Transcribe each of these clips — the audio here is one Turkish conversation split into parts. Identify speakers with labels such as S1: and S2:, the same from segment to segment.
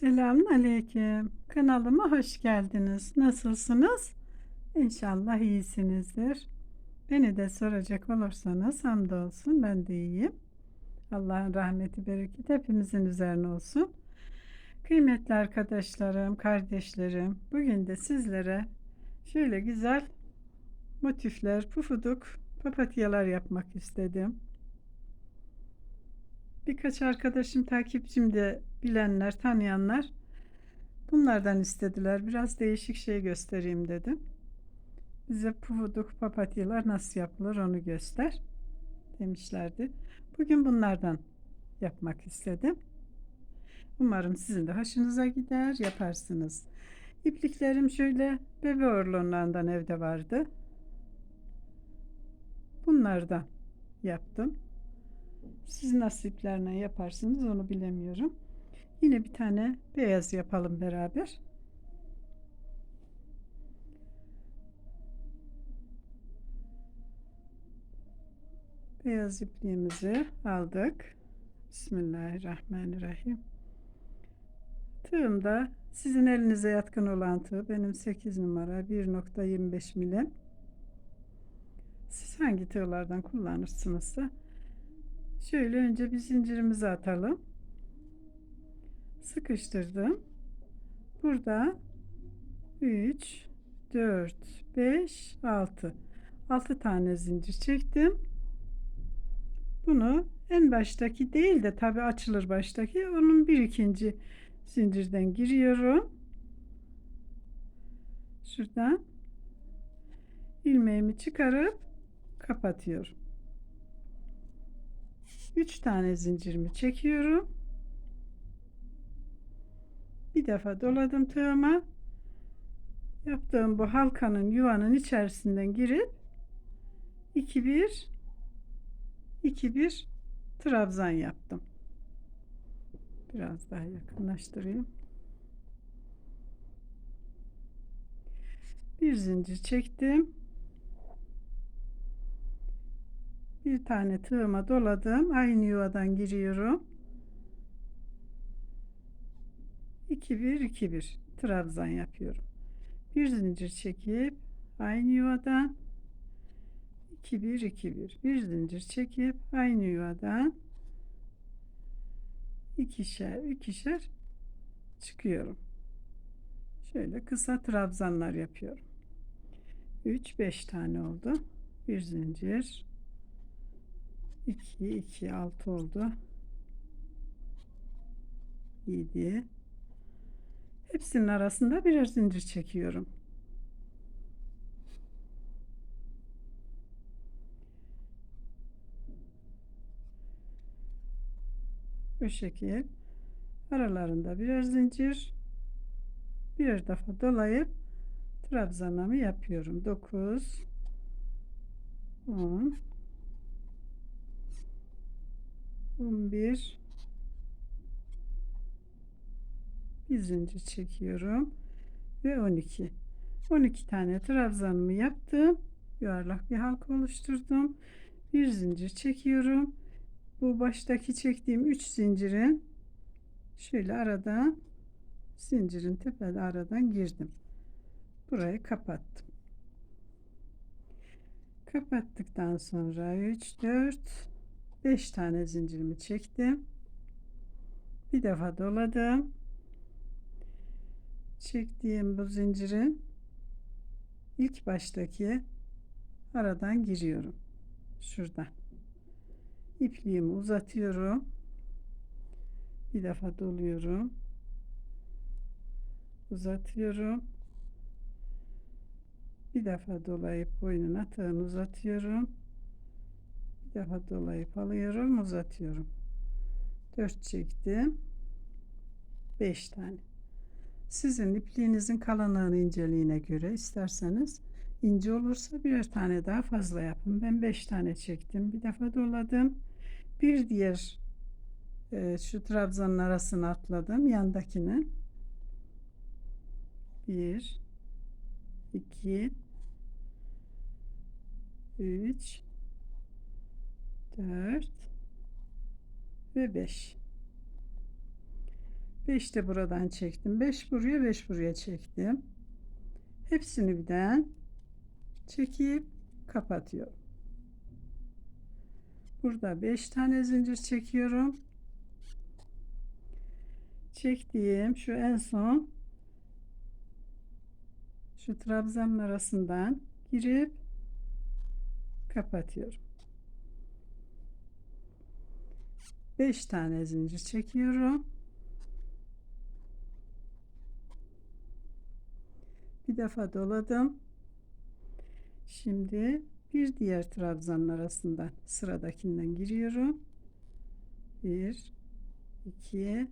S1: Selamun Aleyküm. Kanalıma hoş geldiniz. Nasılsınız? İnşallah iyisinizdir. Beni de soracak olursanız hamdolsun ben de iyiyim. Allah'ın rahmeti, bereketi hepimizin üzerine olsun. Kıymetli arkadaşlarım, kardeşlerim, bugün de sizlere şöyle güzel motifler, pufuduk, papatyalar yapmak istedim. Birkaç arkadaşım, takipçim de bilenler, tanıyanlar bunlardan istediler. Biraz değişik şey göstereyim dedim. Bize pufuduk papatyalar nasıl yapılır onu göster demişlerdi. Bugün bunlardan yapmak istedim. Umarım sizin de hoşunuza gider, yaparsınız. İpliklerim şöyle bebe orlonlarından evde vardı. Bunlardan yaptım. Siz nasiplerine yaparsınız onu bilemiyorum. Yine bir tane beyaz yapalım beraber. Beyaz ipliğimizi aldık. Bismillahirrahmanirrahim. Tığımda sizin elinize yatkın olan tığ benim 8 numara 1.25 milim. Siz hangi tığlardan kullanırsınızsa Şöyle önce bir zincirimizi atalım. Sıkıştırdım. Burada 3 4 5 6 6 tane zincir çektim. Bunu en baştaki değil de tabi açılır baştaki onun bir ikinci zincirden giriyorum. Şuradan ilmeğimi çıkarıp kapatıyorum. 3 tane zincirimi çekiyorum. Bir defa doladım tığıma. Yaptığım bu halkanın yuvanın içerisinden girip 2 1 2 1 trabzan yaptım. Biraz daha yakınlaştırayım. Bir zincir çektim. bir tane tığıma doladım aynı yuvadan giriyorum 2 1 2 1 trabzan yapıyorum. Bir zincir çekip aynı yuvadan 2 1 2 1 bir zincir çekip aynı yuvadan ikişer ikişer çıkıyorum. Şöyle kısa trabzanlar yapıyorum. 3 5 tane oldu. Bir zincir. 2 2 6 oldu. 7 hepsinin arasında birer zincir çekiyorum. Bu şekil. Aralarında birer zincir. Birer defa dolayıp trabzanımı yapıyorum. 9 10 11 bir zincir çekiyorum ve 12 12 tane trabzanımı yaptım. Yuvarlak bir halka oluşturdum. Bir zincir çekiyorum. Bu baştaki çektiğim 3 zincirin şöyle aradan zincirin tepede aradan girdim. Burayı kapattım. Kapattıktan sonra 3 4 5 tane zincirimi çektim. Bir defa doladım. Çektiğim bu zincirin ilk baştaki aradan giriyorum. Şuradan. İpliğimi uzatıyorum. Bir defa doluyorum. Uzatıyorum. Bir defa dolayıp boynuna tığını uzatıyorum defa dolayıp alıyorum uzatıyorum 4 çektim 5 tane sizin ipliğinizin kalınlığını inceliğine göre isterseniz ince olursa birer tane daha fazla yapın. Ben 5 tane çektim bir defa doladım. Bir diğer e, şu trabzanın arasına atladım yandakinin 1 2 3 4 ve 5 5 de buradan çektim. 5 buraya 5 buraya çektim. Hepsini birden çekip kapatıyorum. Burada 5 tane zincir çekiyorum. Çektiğim şu en son şu trabzanın arasından girip kapatıyorum. 5 tane zincir çekiyorum. Bir defa doladım. Şimdi bir diğer trabzanın arasından sıradakinden giriyorum. 1 2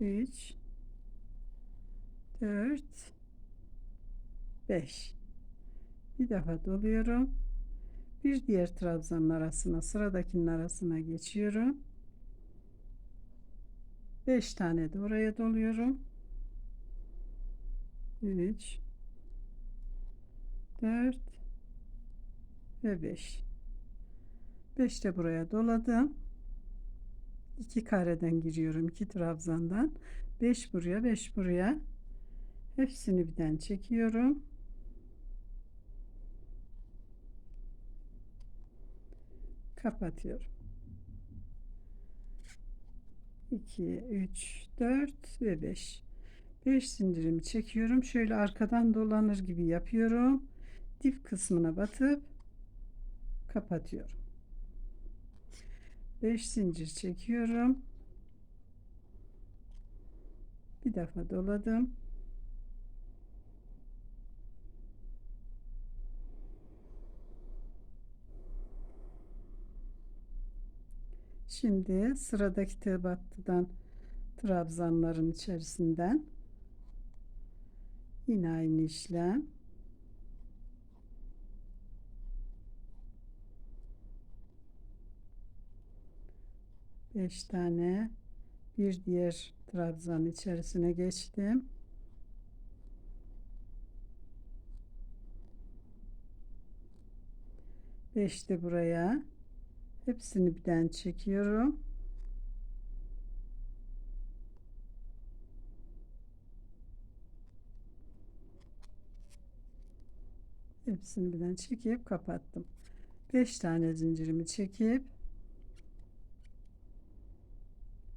S1: 3 4 5 bir defa doluyorum. Bir diğer trabzanın arasına sıradakinin arasına geçiyorum. 5 tane de oraya doluyorum. 3 4 ve 5 5 de buraya doladım. 2 kareden giriyorum 2 trabzandan. 5 buraya 5 buraya. Hepsini birden çekiyorum. Kapatıyorum. 2 3 4 ve 5 5 zincirimi çekiyorum. Şöyle arkadan dolanır gibi yapıyorum. Dip kısmına batıp kapatıyorum. 5 zincir çekiyorum. Bir defa doladım. Şimdi sıradaki tığ battıdan trabzanların içerisinden Yine aynı işlem. Beş tane bir diğer trabzan içerisine geçtim. Beş buraya. Hepsini birden çekiyorum. Hepsini birden çekip kapattım. 5 tane zincirimi çekip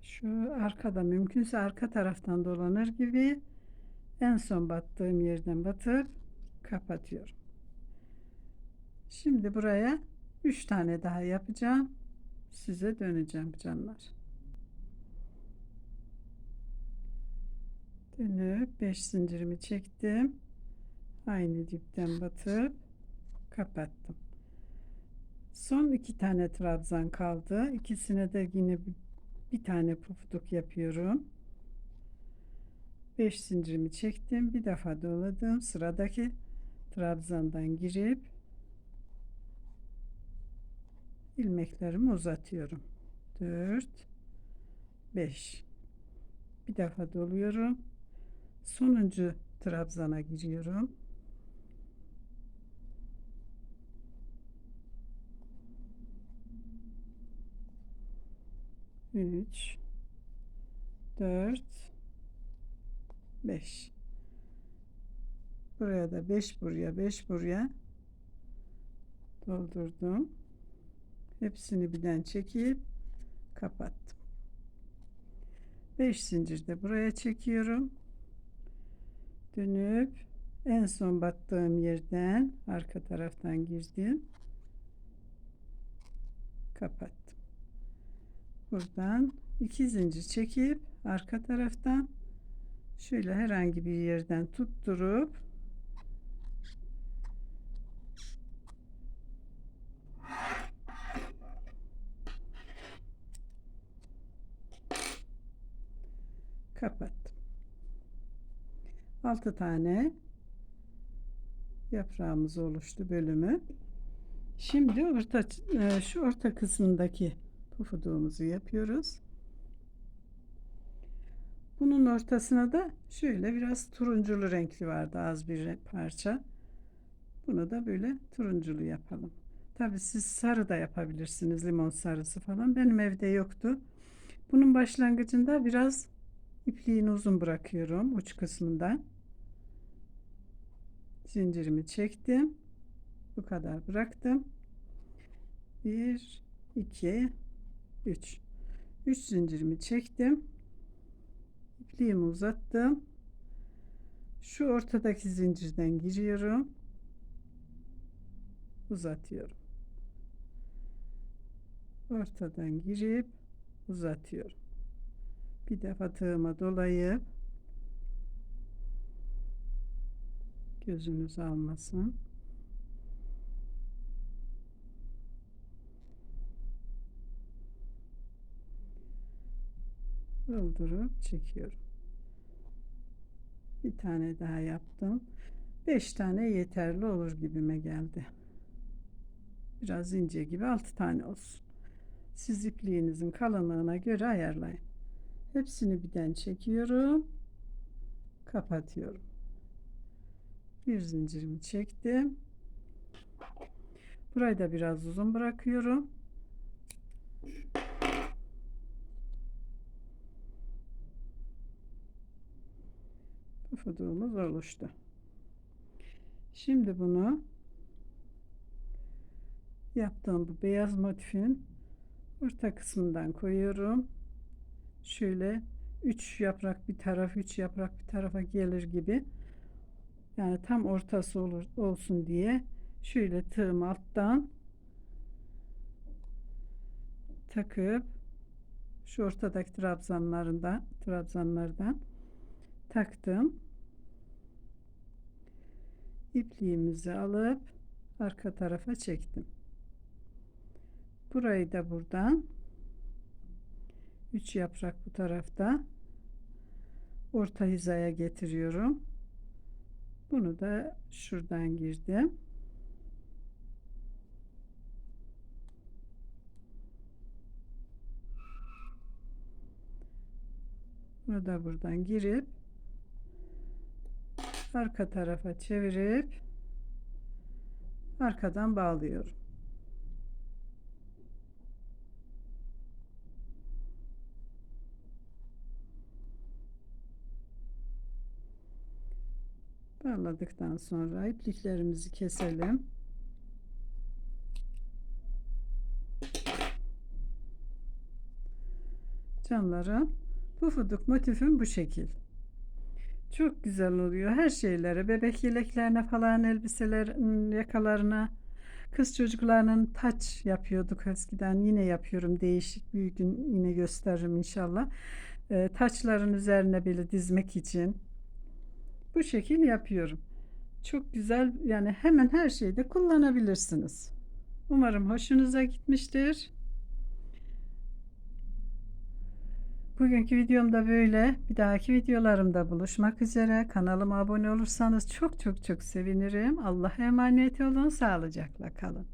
S1: şu arkada mümkünse arka taraftan dolanır gibi en son battığım yerden batıp kapatıyorum. Şimdi buraya 3 tane daha yapacağım. Size döneceğim canlar. Dönüp 5 zincirimi çektim aynı dipten batıp kapattım. Son iki tane trabzan kaldı. İkisine de yine bir tane pufuduk yapıyorum. 5 zincirimi çektim. Bir defa doladım. Sıradaki trabzandan girip ilmeklerimi uzatıyorum. 4 5 bir defa doluyorum. Sonuncu trabzana giriyorum 3 4 5 buraya da 5 buraya 5 buraya doldurdum. Hepsini birden çekip kapattım. 5 zincir de buraya çekiyorum. Dönüp en son battığım yerden arka taraftan girdim. Kapat buradan iki zincir çekip arka taraftan şöyle herhangi bir yerden tutturup kapattım. 6 tane yaprağımız oluştu bölümü. Şimdi orta e, şu orta kısmındaki pufuduğumuzu yapıyoruz. Bunun ortasına da şöyle biraz turunculu renkli vardı az bir parça. Bunu da böyle turunculu yapalım. Tabi siz sarı da yapabilirsiniz limon sarısı falan. Benim evde yoktu. Bunun başlangıcında biraz ipliğini uzun bırakıyorum uç kısmından. Zincirimi çektim. Bu kadar bıraktım. 1 2 3 3 zincirimi çektim. İpliğimi uzattım. Şu ortadaki zincirden giriyorum. Uzatıyorum. Ortadan girip uzatıyorum. Bir defa tığıma dolayıp gözünüz almasın. Doldurup çekiyorum. Bir tane daha yaptım. 5 tane yeterli olur gibime geldi. Biraz ince gibi 6 tane olsun. Siz ipliğinizin kalınlığına göre ayarlayın. Hepsini birden çekiyorum. Kapatıyorum. Bir zincirimi çektim. Burayı da biraz uzun bırakıyorum. Pufuduğumuz oluştu. Şimdi bunu yaptığım bu beyaz motifin orta kısmından koyuyorum. Şöyle 3 yaprak bir taraf 3 yaprak bir tarafa gelir gibi yani tam ortası olur olsun diye şöyle tığım alttan takıp şu ortadaki trabzanlarından trabzanlardan taktım ipliğimizi alıp arka tarafa çektim. Burayı da buradan 3 yaprak bu tarafta orta hizaya getiriyorum. Bunu da şuradan girdim. Bunu da buradan girip arka tarafa çevirip arkadan bağlıyorum. Bağladıktan sonra ipliklerimizi keselim. Canlarım pufuduk motifim bu şekil çok güzel oluyor. Her şeylere bebek yeleklerine falan elbiseler yakalarına. Kız çocuklarının taç yapıyorduk eskiden. Yine yapıyorum. Değişik bir gün yine gösteririm inşallah. Ee, taçların üzerine böyle dizmek için bu şekil yapıyorum. Çok güzel yani hemen her şeyde kullanabilirsiniz. Umarım hoşunuza gitmiştir Bugünkü videomda böyle. Bir dahaki videolarımda buluşmak üzere. Kanalıma abone olursanız çok çok çok sevinirim. Allah'a emanet olun. Sağlıcakla kalın.